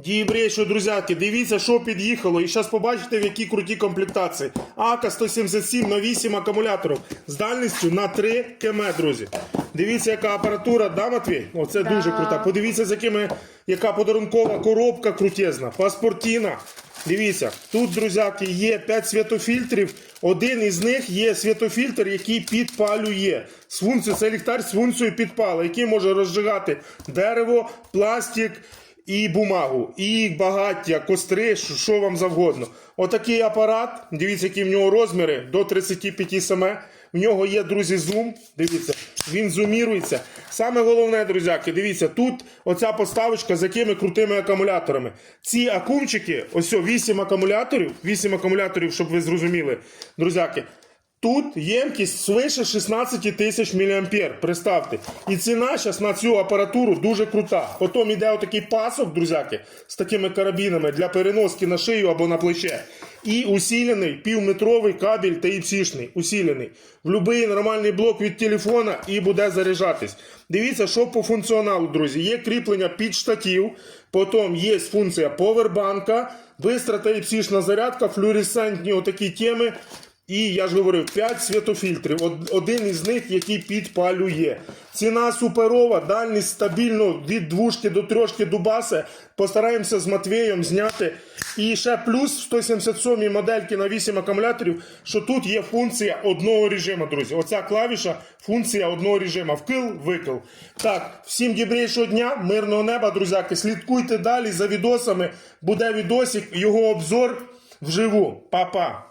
Дієбрейшо, друзяки, дивіться, що під'їхало. І зараз побачите, в якій крутій комплектації. АК 177 на 8 акумуляторів з дальністю на 3 км, друзі. Дивіться, яка апаратура, да, Матвій? Оце дуже крута. Подивіться, з якими, яка подарункова коробка крутезна, паспортіна. Дивіться, тут, друзяки, є 5 світофільтрів. Один із них є світофільтр, який підпалює. З функцією, це ліхтар з функцією підпалу, який може розжигати дерево, пластик і бумагу, і багаття, костри, що- вам завгодно. Отакий апарат, дивіться, які в нього розміри до 35 см. В нього є, друзі, зум. Дивіться, він зумірується. Саме головне, друзяки, дивіться, тут оця поставочка з якими крутими акумуляторами. Ці акумчики, ось о, 8 акумуляторів, 8 акумуляторів, щоб ви зрозуміли, друзяки. Тут ємкість свише 16 тисяч мА. Представте. І ціна зараз на цю апаратуру дуже крута. Потім йде отакий пасок, друзяки, з такими карабінами для переноски на шию або на плече. І усілений півметровий кабель Type-C-шний, усілений. В будь-який нормальний блок від телефона і буде заряджатись. Дивіться, що по функціоналу, друзі. Є кріплення під штатів, потім є функція повербанка, бистра Type-C-шна зарядка, флюоресцентні отакі теми. І я ж говорив, 5 світофільтрів. Один із них, який підпалює. Ціна суперова, дальність стабільно від двушки до трьошки дубаси. Постараємося з Матвієм зняти. І ще плюс в 177 модельки на 8 акумуляторів, що тут є функція одного режиму, друзі. Оця клавіша функція одного режиму. Вкил, викил. Так, всім дібрейшого дня, мирного неба, друзяки. Слідкуйте далі за відосами. Буде відосик, його обзор вживу. Па-па.